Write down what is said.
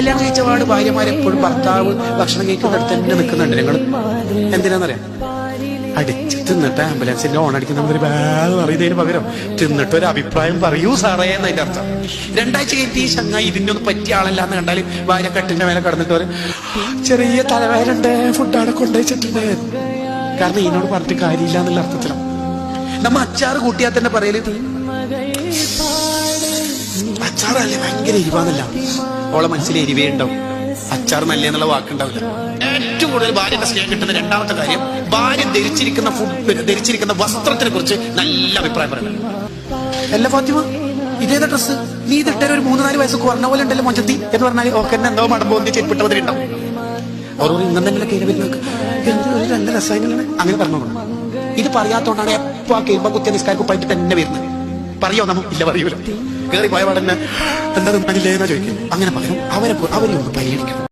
കല്യാണം കഴിച്ച പാട് ഭാര്യമാരെപ്പോഴും ഭർത്താവ് ഭക്ഷണം കഴിക്കുന്നിടത്ത് തന്നെ നിൽക്കുന്നുണ്ട് ഞങ്ങൾ എന്തിനാന്നറിയാം? അടിച്ച് തിന്നിട്ട് ആംബുലൻസിന്റെ ഓൺ അടിക്കുന്ന ഒരു ബാഗ് പറയുന്നതിന് പകരം തിന്നിട്ട് ഒരു അഭിപ്രായം പറയൂ സാറേ എന്നതിന്റെ അർത്ഥം. രണ്ടാഴ്ച കഴിഞ്ഞ് ഈ ചങ്ങ ഇതിന്റെ ഒന്നും പറ്റിയ ആളല്ല എന്ന് കണ്ടാൽ ഭാര്യ കട്ടിന്റെ മേലെ കടന്നിട്ട് പറയും ചെറിയ തലവേലുണ്ട് ഫുഡാണ് കൊണ്ടുവച്ചിട്ടുണ്ട്. കാരണം ഇതിനോട് പറഞ്ഞിട്ട് കാര്യമില്ല എന്നുള്ള അർത്ഥത്തിലാണ് നമ്മ അച്ചാറ് കൂട്ടിയാൽ തന്നെ പറയൽ. അച്ചാറല്ലേ ഭയങ്കര എരിവാന്നല്ല. ഓളെ മനസ്സിൽ എരിവേണ്ടാവും അച്ചാർ നല്ല എന്നുള്ള വാക്കുണ്ടാവില്ല. ഏറ്റവും കൂടുതൽ ഭാര്യയുടെ സ്നേഹം കിട്ടുന്ന രണ്ടാമത്തെ കാര്യം ഭാര്യ ധരിച്ചിരിക്കുന്ന ഫുഡ് ധരിച്ചിരിക്കുന്ന വസ്ത്രത്തിനെ കുറിച്ച് നല്ല അഭിപ്രായം പറയണം. അല്ല ഫാത്തിമ ഇതേതാ ഡ്രസ് നീ ഇതിട്ട ഒരു മൂന്ന് നാല് വയസ്സ് കുറഞ്ഞ പോലെ ഉണ്ടല്ലോ മൊഞ്ചത്തി. എന്ന് പറഞ്ഞാൽ ഓക്കെ എന്തോ മടമ്പോ ഒന്നി ചെരുപ്പിട്ട മതി ഉണ്ടാവും. അവർ ഇന്നും തന്നെ ഒരു നല്ല രസായനങ്ങളാണ് അങ്ങനെ പറഞ്ഞു ഇത് പറയാത്തോണ്ടാണ് എപ്പോ ആ കേൾപ്പ കുത്തിയ നിസ്കാരം പോയിട്ട് തന്നെ വരുന്നത്. പറയോ നമ്മ? ഇല്ല പറയൂല കയറി പോയ പാടന്നെ. എന്താ തിന്നാനില്ലേ എന്നാ ചോദിക്കും അങ്ങനെ പകരം അവരെ അവരെ ഒന്ന് പരിഗണിക്കണം.